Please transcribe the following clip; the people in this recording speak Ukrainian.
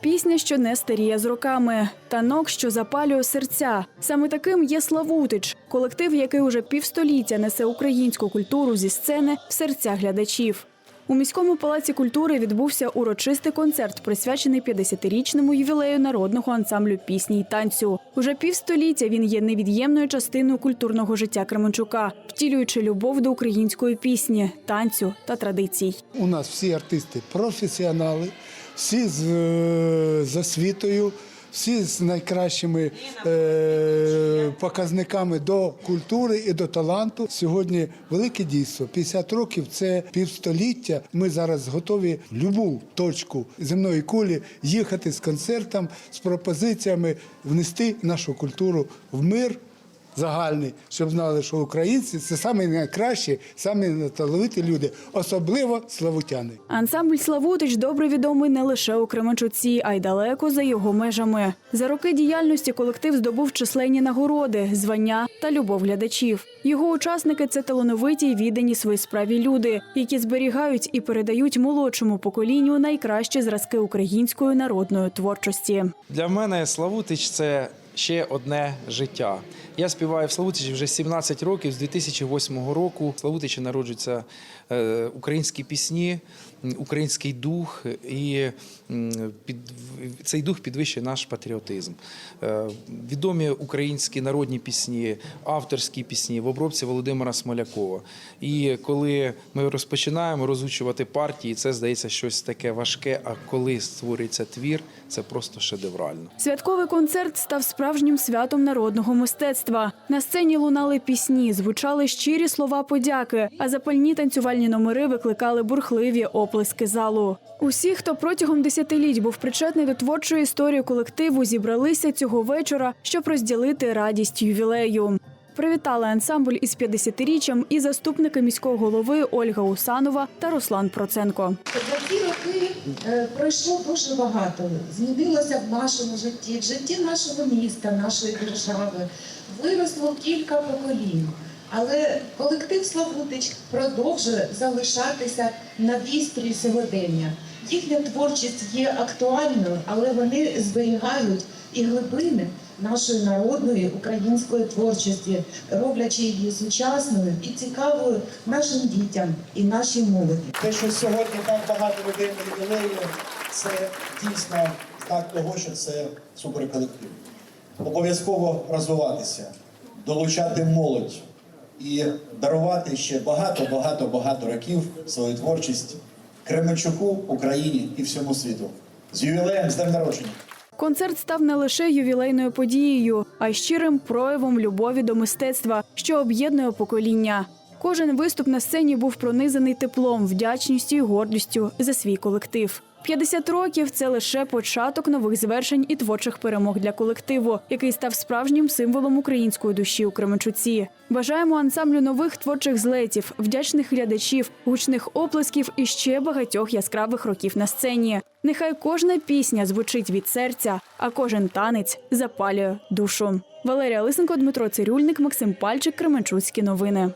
Пісня, що не старіє з роками, танок, що запалює серця. Саме таким є Славутич, колектив, який уже півстоліття несе українську культуру зі сцени в серця глядачів. У міському палаці культури відбувся урочистий концерт, присвячений 50-річному ювілею народного ансамблю пісні й танцю. Уже півстоліття він є невід'ємною частиною культурного життя Кременчука, втілюючи любов до української пісні, танцю та традицій. У нас всі артисти професіонали, всі з, е, з освітою, всі з найкращими е, показниками до культури і до таланту. Сьогодні велике дійство. 50 років це півстоліття. Ми зараз готові в будь-яку точку земної кулі їхати з концертом, з пропозиціями внести нашу культуру в мир загальний, щоб знали, що українці це самі найкращі, самі неталановиті люди, особливо славутяни. Ансамбль Славутич добре відомий не лише у Кременчуці, а й далеко за його межами. За роки діяльності колектив здобув численні нагороди, звання та любов глядачів. Його учасники це талановиті й віддані своїй справі люди, які зберігають і передають молодшому поколінню найкращі зразки української народної творчості. Для мене Славутич це ще одне життя. Я співаю в Славутичі вже 17 років. З 2008 року в Славутичі народжуються е, українські пісні, український дух, і під, цей дух підвищує наш патріотизм. Е, відомі українські народні пісні, авторські пісні в обробці Володимира Смолякова. І коли ми розпочинаємо розучувати партії, це здається щось таке важке. А коли створюється твір, це просто шедеврально. Святковий концерт став справжнім святом народного мистецтва. На сцені лунали пісні, звучали щирі слова подяки, а запальні танцювальні номери викликали бурхливі оплески залу. Усі, хто протягом десятиліть був причетний до творчої історії колективу, зібралися цього вечора, щоб розділити радість ювілею. Привітали ансамбль із 50-річчям і заступники міського голови Ольга Усанова та Руслан Проценко. За ці роки е, пройшло дуже багато. Змінилося в нашому житті, в житті нашого міста, нашої держави. Виросло кілька поколінь. Але колектив Славутич продовжує залишатися на вістрі сьогодення. Їхня творчість є актуальною, але вони зберігають і глибини нашої народної української творчості, роблячи її сучасною і цікавою нашим дітям і нашій молоді. Те, що сьогодні так багато людей на це дійсно знак того, що це суперколектив. Обов'язково розвиватися, долучати молодь і дарувати ще багато, багато, багато років свою творчість Кременчуку, Україні і всьому світу. З ювілеєм, з днем народження! Концерт став не лише ювілейною подією, а й щирим проявом любові до мистецтва, що об'єднує покоління. Кожен виступ на сцені був пронизаний теплом, вдячністю і гордістю за свій колектив. 50 років це лише початок нових звершень і творчих перемог для колективу, який став справжнім символом української душі у Кременчуці. Бажаємо ансамблю нових творчих злетів, вдячних глядачів, гучних оплесків і ще багатьох яскравих років на сцені. Нехай кожна пісня звучить від серця, а кожен танець запалює душу. Валерія Лисенко, Дмитро Цирюльник, Максим Пальчик, Кременчуцькі новини.